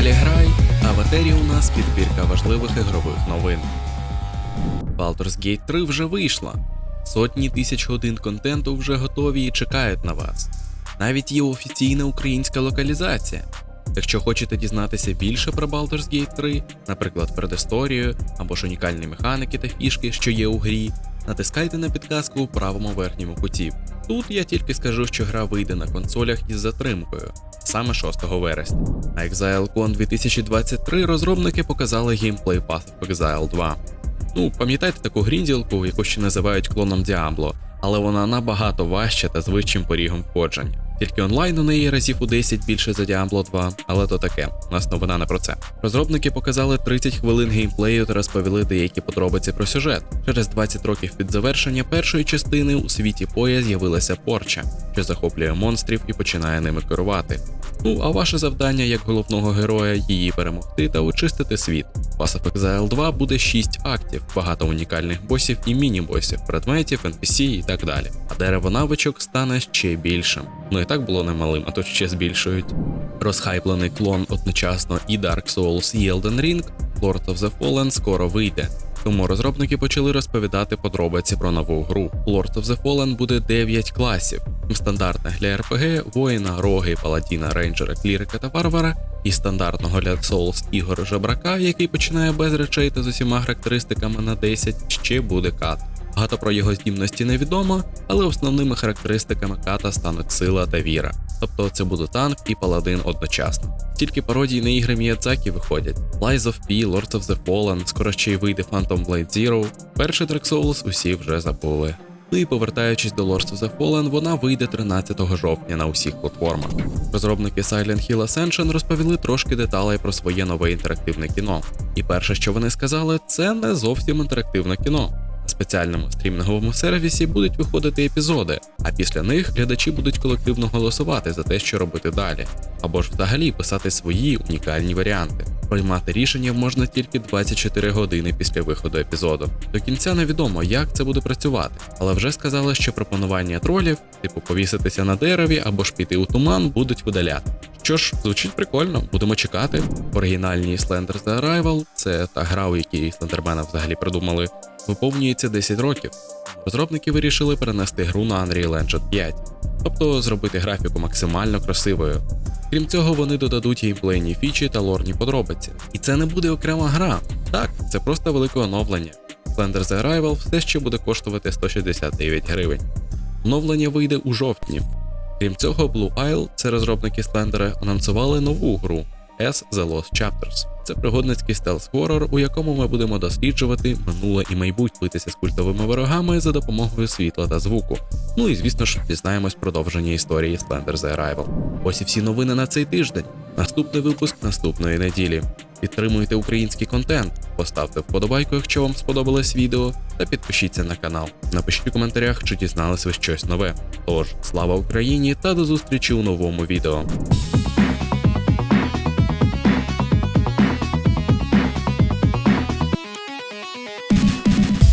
каналі Грай, а в етері у нас підбірка важливих ігрових новин. Baldur's Gate 3 вже вийшла. Сотні тисяч годин контенту вже готові і чекають на вас. Навіть є офіційна українська локалізація. Якщо хочете дізнатися більше про Baldur's Gate 3, наприклад, предісторію або ж унікальні механіки та фішки, що є у грі, натискайте на підказку у правому верхньому куті. Тут я тільки скажу, що гра вийде на консолях із затримкою, саме 6 вересня. На ExileCon 2023 розробники показали геймплей Path of Exile 2. Ну, пам'ятаєте таку грінділку, яку ще називають клоном Діабло, але вона набагато важча та з вищим порігом входження. Тільки онлайн у неї разів у 10 більше за Diablo 2, але то таке, у нас новина не про це. Розробники показали 30 хвилин геймплею та розповіли деякі подробиці про сюжет. Через 20 років від завершення першої частини у світі поя з'явилася порча, що захоплює монстрів і починає ними керувати. Ну а ваше завдання як головного героя її перемогти та очистити світ. Path of Exile 2 буде 6 актів, багато унікальних босів і міні-босів, предметів, NPC і так далі. А дерево навичок стане ще більшим. Ну і так було немалим, а тут ще збільшують. Розхайплений клон одночасно і Dark Souls, і Elden Ring, Lord of the Fallen скоро вийде. Тому розробники почали розповідати подробиці про нову гру. Lord of the Fallen буде 9 класів: стандартних для RPG, воїна, роги, паладіна, рейнджера, клірика та варвара, і стандартного для Souls ігор жебрака, який починає без речей та з усіма характеристиками на 10, ще буде кат. Багато про його здібності невідомо, але основними характеристиками ката стануть сила та віра. Тобто це буде танк і паладин одночасно. Тільки пародії на ігри Міядзакі виходять: Lies of P, Lords of the Fallen, скоро ще й вийде Phantom Blade Zero. Перший Dark Souls усі вже забули. Ну і повертаючись до Lords of the Fallen, вона вийде 13 жовтня на усіх платформах. Розробники Silent Hill Ascension розповіли трошки деталей про своє нове інтерактивне кіно. І перше, що вони сказали, це не зовсім інтерактивне кіно. На спеціальному стрімінговому сервісі будуть виходити епізоди, а після них глядачі будуть колективно голосувати за те, що робити далі, або ж взагалі писати свої унікальні варіанти. Приймати рішення можна тільки 24 години після виходу епізоду. До кінця невідомо, як це буде працювати, але вже сказали, що пропонування тролів, типу повіситися на дереві або ж піти у туман, будуть видаляти. Що ж, звучить прикольно, будемо чекати. Оригінальні Slender The Arrival – це та гра, у якій Слендермена взагалі придумали, виповнюється 10 років. Розробники вирішили перенести гру на Unreal Engine 5, тобто зробити графіку максимально красивою. Крім цього, вони додадуть геймплейні фічі та лорні подробиці. І це не буде окрема гра. Так, це просто велике оновлення. Slender The Arrival все ще буде коштувати 169 гривень. Оновлення вийде у жовтні. Крім цього, Blue Isle, це розробники Слендера, анонсували нову гру S The Lost Chapters. Це пригодницький стелс-хоррор, у якому ми будемо досліджувати минуле і майбутнє битися з культовими ворогами за допомогою світла та звуку. Ну і звісно ж, дізнаємось продовження історії Slender The Arrival. Ось і всі новини на цей тиждень. Наступний випуск наступної неділі. Підтримуйте український контент, поставте вподобайку, якщо вам сподобалось відео, та підпишіться на канал. Напишіть у коментарях, чи дізнались ви щось нове. Тож, слава Україні та до зустрічі у новому відео.